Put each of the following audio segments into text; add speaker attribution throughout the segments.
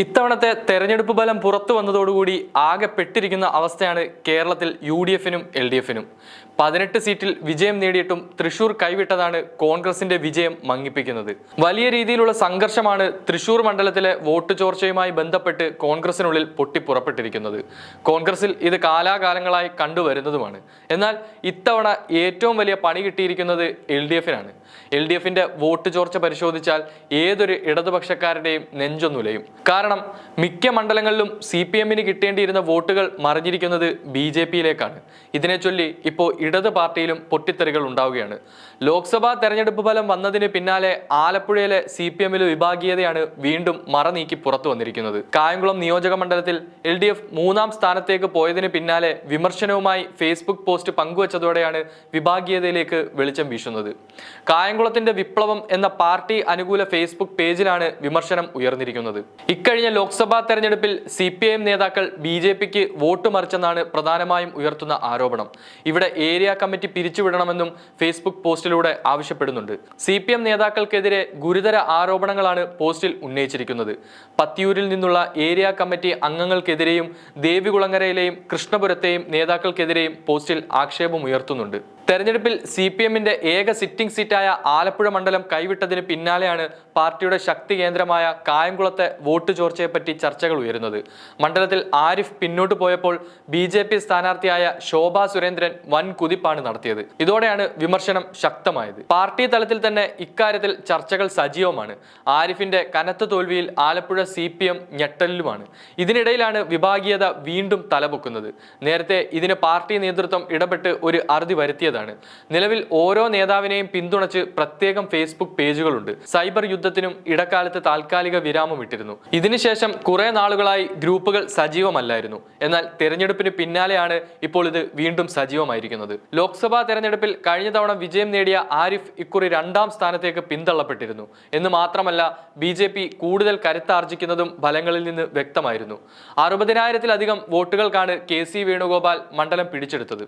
Speaker 1: ഇത്തവണത്തെ തെരഞ്ഞെടുപ്പ് ഫലം പുറത്തു വന്നതോടുകൂടി ആകെ പെട്ടിരിക്കുന്ന അവസ്ഥയാണ് കേരളത്തിൽ യു ഡി എഫിനും എൽ ഡി എഫിനും പതിനെട്ട് സീറ്റിൽ വിജയം നേടിയിട്ടും തൃശൂർ കൈവിട്ടതാണ് കോൺഗ്രസിന്റെ വിജയം മങ്ങിപ്പിക്കുന്നത്. വലിയ രീതിയിലുള്ള സംഘർഷമാണ് തൃശൂർ മണ്ഡലത്തിലെ വോട്ട് ചോർച്ചയുമായി ബന്ധപ്പെട്ട് കോൺഗ്രസിനുള്ളിൽ പൊട്ടിപ്പുറപ്പെട്ടിരിക്കുന്നത്. കോൺഗ്രസിൽ ഇത് കാലാകാലങ്ങളായി കണ്ടുവരുന്നതുമാണ്. എന്നാൽ ഇത്തവണ ഏറ്റവും വലിയ പണി കിട്ടിയിരിക്കുന്നത് എൽ ഡി എഫിനാണ് എൽ ഡി എഫിന്റെ വോട്ട് ചോർച്ച പരിശോധിച്ചാൽ ഏതൊരു ഇടതുപക്ഷക്കാരുടെയും നെഞ്ചൊന്നുലയും. മിക്ക മണ്ഡലങ്ങളിലും സി പി എമ്മിന് കിട്ടേണ്ടിയിരുന്ന വോട്ടുകൾ മറിഞ്ഞിരിക്കുന്നത് ബി ജെ പിയിലേക്കാണ്. ഇതിനെ ചൊല്ലി ഇപ്പോൾ ഇടത് പാർട്ടിയിലും പൊട്ടിത്തെറികൾ ഉണ്ടാവുകയാണ്. ലോക്സഭാ തെരഞ്ഞെടുപ്പ് ഫലം വന്നതിന് പിന്നാലെ ആലപ്പുഴയിലെ സി പി എമ്മിലെ വിഭാഗീയതയാണ് വീണ്ടും മറ നീക്കി പുറത്തു വന്നിരിക്കുന്നത്. കായംകുളം നിയോജക മണ്ഡലത്തിൽ എൽ ഡി എഫ് മൂന്നാം സ്ഥാനത്തേക്ക് പോയതിന് പിന്നാലെ വിമർശനവുമായി ഫേസ്ബുക്ക് പോസ്റ്റ് പങ്കുവച്ചതോടെയാണ് വിഭാഗീയതയിലേക്ക് വെളിച്ചം വീശുന്നത്. കായംകുളത്തിന്റെ വിപ്ലവം എന്ന പാർട്ടി അനുകൂല ഫേസ്ബുക്ക് പേജിലാണ് വിമർശനം ഉയർന്നിരിക്കുന്നത്. ഇക്കഴിഞ്ഞ ലോക്സഭാ തെരഞ്ഞെടുപ്പിൽ സി പി ഐ എം നേതാക്കൾ ബി ജെ പിക്ക് വോട്ട് മറിച്ചെന്നാണ് പ്രധാനമായും ഉയർത്തുന്ന ആരോപണം. ഇവിടെ ഏരിയ കമ്മിറ്റി പിരിച്ചുവിടണമെന്നും ഫേസ്ബുക്ക് പോസ്റ്റിലൂടെ ആവശ്യപ്പെടുന്നുണ്ട്. സി പി എം നേതാക്കൾക്കെതിരെ ഗുരുതര ആരോപണങ്ങളാണ് പോസ്റ്റിൽ ഉന്നയിച്ചിരിക്കുന്നത്. പത്തിയൂരിൽ നിന്നുള്ള ഏരിയ കമ്മിറ്റി അംഗങ്ങൾക്കെതിരെയും ദേവികുളങ്ങരയിലെയും കൃഷ്ണപുരത്തെയും നേതാക്കൾക്കെതിരെയും പോസ്റ്റിൽ ആക്ഷേപം ഉയർത്തുന്നുണ്ട്. തെരഞ്ഞെടുപ്പിൽ സി പി എമ്മിന്റെ ഏക സിറ്റിംഗ് സീറ്റായ ആലപ്പുഴ മണ്ഡലം കൈവിട്ടതിന് പിന്നാലെയാണ് പാർട്ടിയുടെ ശക്തി കേന്ദ്രമായ കായംകുളത്തെ വോട്ട് ചോർച്ചയെപ്പറ്റി ചർച്ചകൾ ഉയരുന്നത്. മണ്ഡലത്തിൽ ആരിഫ് പിന്നോട്ട് പോയപ്പോൾ ബി ജെ പി സ്ഥാനാർത്ഥിയായ ശോഭാ സുരേന്ദ്രൻ വൻ കുതിപ്പാണ് നടത്തിയത്. ഇതോടെയാണ് വിമർശനം ശക്തമായത്. പാർട്ടി തലത്തിൽ തന്നെ ഇക്കാര്യത്തിൽ ചർച്ചകൾ സജീവമാണ്. ആരിഫിന്റെ കനത്ത തോൽവിയിൽ ആലപ്പുഴ സി പി എം ഞെട്ടലിലുമാണ്. ഇതിനിടയിലാണ് വിഭാഗീയത വീണ്ടും തലപൊക്കുന്നത്. നേരത്തെ ഇതിന് പാർട്ടി നേതൃത്വം ഇടപെട്ട് ഒരു അറുതി വരുത്തിയതാണ് നിലവിൽ ഓരോ നേതാവിനെയും പിന്തുണച്ച് പ്രത്യേകം ഫേസ്ബുക്ക് പേജുകളുണ്ട്. സൈബർ യുദ്ധത്തിനും ഇടക്കാലത്ത് താൽക്കാലിക വിരാമം ഇട്ടിരുന്നു. ഇതിനുശേഷം കുറെ നാളുകളായി ഗ്രൂപ്പുകൾ സജീവമല്ലായിരുന്നു. എന്നാൽ തെരഞ്ഞെടുപ്പിന് പിന്നാലെയാണ് ഇപ്പോൾ ഇത് വീണ്ടും സജീവമായിരിക്കുന്നത്. ലോക്സഭാ തെരഞ്ഞെടുപ്പിൽ കഴിഞ്ഞ തവണ വിജയം നേടിയ ആരിഫ് ഇക്കുറി രണ്ടാം സ്ഥാനത്തേക്ക് പിന്തള്ളപ്പെട്ടിരുന്നു. എന്ന് മാത്രമല്ല ബി ജെ പി കൂടുതൽ കരുത്താർജിക്കുന്നതും ഫലങ്ങളിൽ നിന്ന് വ്യക്തമായിരുന്നു. അറുപതിനായിരത്തിലധികം വോട്ടുകൾക്കാണ് കെ സി വേണുഗോപാൽ മണ്ഡലം പിടിച്ചെടുത്തത്.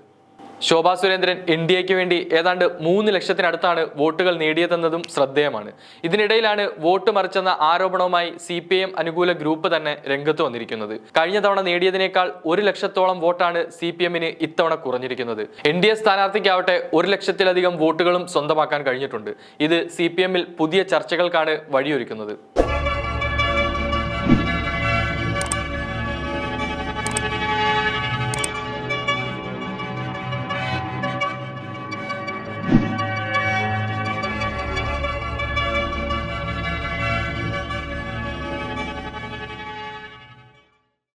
Speaker 1: ശോഭാ സുരേന്ദ്രൻ എൻ ഡി എക്ക് വേണ്ടി ഏതാണ്ട് മൂന്ന് ലക്ഷത്തിനടുത്താണ് വോട്ടുകൾ നേടിയതെന്നതും ശ്രദ്ധേയമാണ്. ഇതിനിടയിലാണ് വോട്ട് മറിച്ചെന്ന ആരോപണവുമായി സി പി എം അനുകൂല ഗ്രൂപ്പ് തന്നെ രംഗത്ത് വന്നിരിക്കുന്നത്. കഴിഞ്ഞ തവണ നേടിയതിനേക്കാൾ ഒരു ലക്ഷത്തോളം വോട്ടാണ് സി പി എമ്മിന് ഇത്തവണ കുറഞ്ഞിരിക്കുന്നത്. എൻ ഡി എ സ്ഥാനാർത്ഥിക്കാവട്ടെ ഒരു ലക്ഷത്തിലധികം വോട്ടുകളും സ്വന്തമാക്കാൻ കഴിഞ്ഞിട്ടുണ്ട്. ഇത് സി പി എമ്മിൽ പുതിയ ചർച്ചകൾക്കാണ് വഴിയൊരുക്കുന്നത്.